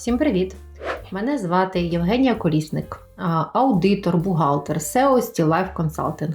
Всім привіт! Мене звати Євгенія Колісник, аудитор, бухгалтер, SEO Life Consulting.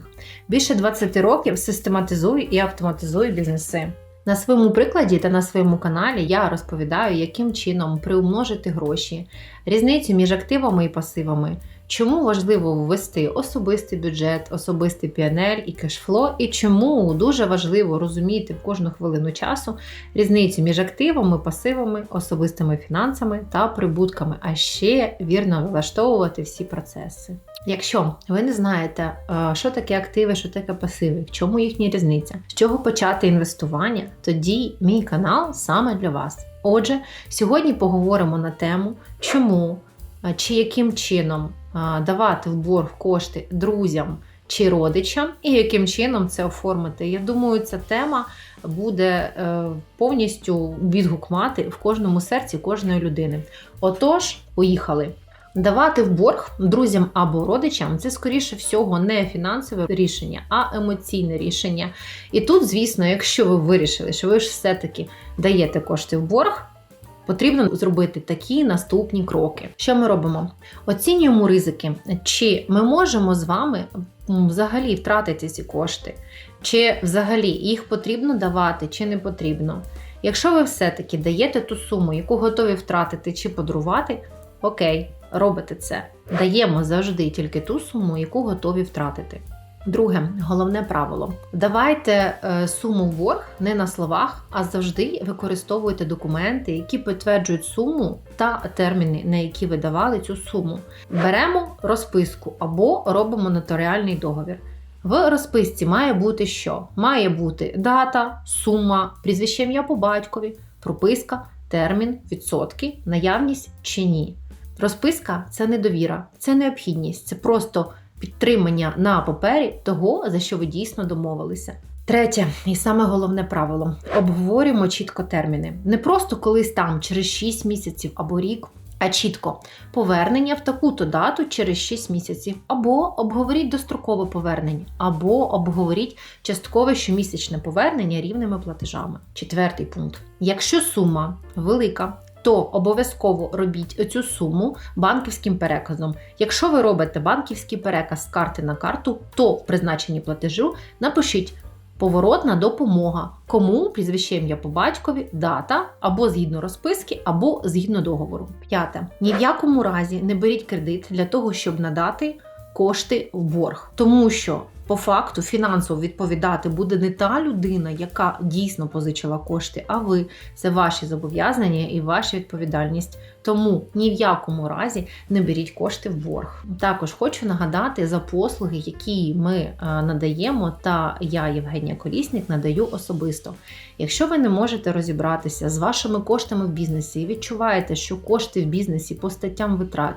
Більше 20 років систематизую і автоматизую бізнеси. На своєму прикладі та на своєму каналі я розповідаю, яким чином приумножити гроші, різницю між активами і пасивами, чому важливо ввести особистий бюджет, особистий PNL і кешфло, і чому дуже важливо розуміти в кожну хвилину часу різницю між активами, пасивами, особистими фінансами та прибутками, а ще вірно влаштовувати всі процеси. Якщо ви не знаєте, е, що таке активи, що таке пасиви, в чому їхня різниця, з чого почати інвестування, тоді мій канал саме для вас. Отже, сьогодні поговоримо на тему, чому чи яким чином давати в борг кошти друзям чи родичам, і яким чином це оформити. Я думаю, ця тема буде е, повністю відгук мати в кожному серці кожної людини. Отож, поїхали. Давати в борг друзям або родичам це, скоріше всього, не фінансове рішення, а емоційне рішення. І тут, звісно, якщо ви вирішили, що ви ж все-таки даєте кошти в борг, потрібно зробити такі наступні кроки. Що ми робимо? Оцінюємо ризики, чи ми можемо з вами взагалі втратити ці кошти, чи взагалі їх потрібно давати, чи не потрібно. Якщо ви все-таки даєте ту суму, яку готові втратити чи подарувати, окей, робите це. Даємо завжди тільки ту суму, яку готові втратити. Друге, головне правило: давайте е, суму в не на словах, а завжди використовуйте документи, які підтверджують суму та терміни, на які ви давали цю суму. Беремо розписку або робимо нотаріальний договір. В розписці має бути що? Має бути дата, сума, прізвище ім'я по батькові, прописка, термін, відсотки, наявність чи ні. Розписка це не довіра, це необхідність, це просто підтримання на папері того, за що ви дійсно домовилися. Третє, і саме головне правило: обговорюємо чітко терміни. Не просто колись там через 6 місяців або рік, а чітко повернення в таку-то дату через 6 місяців, або обговоріть дострокове повернення, або обговоріть часткове щомісячне повернення рівними платежами. Четвертий пункт: якщо сума велика, то обов'язково робіть цю суму банківським переказом. Якщо ви робите банківський переказ з карти на карту, то в призначенні платежу напишіть поворотна допомога. Кому прізвище ім'я по батькові, дата або згідно розписки, або згідно договору. П'яте. Ні в якому разі не беріть кредит для того, щоб надати кошти в борг, тому що по факту фінансово відповідати буде не та людина, яка дійсно позичила кошти, а ви це ваші зобов'язання і ваша відповідальність. Тому ні в якому разі не беріть кошти в борг. Також хочу нагадати за послуги, які ми е, надаємо, та я, Євгенія Колісник, надаю особисто. Якщо ви не можете розібратися з вашими коштами в бізнесі і відчуваєте, що кошти в бізнесі по статтям витрат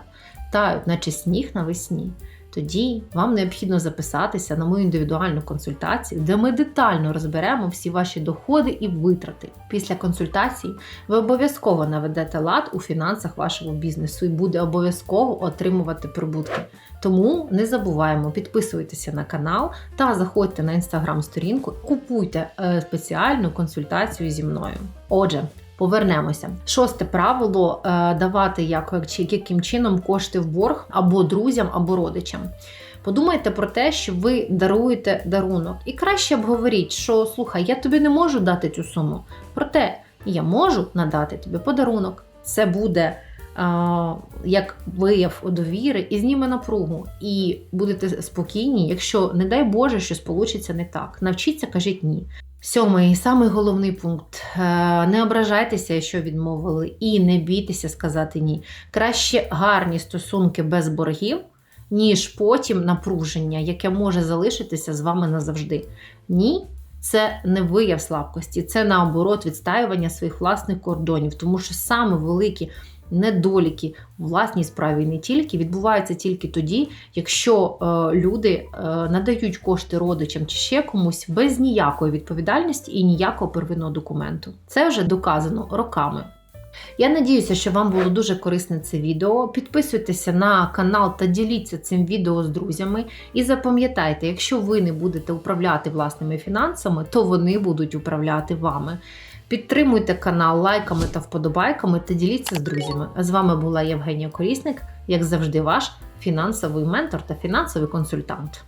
тають, наче сніг навесні тоді вам необхідно записатися на мою індивідуальну консультацію, де ми детально розберемо всі ваші доходи і витрати. Після консультації ви обов'язково наведете лад у фінансах вашого бізнесу і буде обов'язково отримувати прибутки. Тому не забуваємо підписуйтеся на канал та заходьте на інстаграм-сторінку, купуйте е, спеціальну консультацію зі мною. Отже. Повернемося. Шосте правило е, давати як, яким чином кошти в борг або друзям, або родичам. Подумайте про те, що ви даруєте дарунок. І краще обговоріть, що слухай, я тобі не можу дати цю суму. Проте я можу надати тобі подарунок. Це буде а, як вияв довіри і зніме напругу. І будете спокійні, якщо, не дай Боже, щось получиться не так. Навчіться, кажіть ні. Сьомий самий головний пункт: е, не ображайтеся, що відмовили, і не бійтеся сказати ні. Краще гарні стосунки без боргів, ніж потім напруження, яке може залишитися з вами назавжди. Ні. Це не вияв слабкості, це наоборот відстаювання своїх власних кордонів, тому що саме великі недоліки у власній справі не тільки відбуваються тільки тоді, якщо е, люди е, надають кошти родичам чи ще комусь без ніякої відповідальності і ніякого первинного документу. Це вже доказано роками. Я надіюся, що вам було дуже корисне це відео. Підписуйтеся на канал та діліться цим відео з друзями. І запам'ятайте, якщо ви не будете управляти власними фінансами, то вони будуть управляти вами. Підтримуйте канал лайками та вподобайками та діліться з друзями. З вами була Євгенія Колісник, як завжди, ваш фінансовий ментор та фінансовий консультант.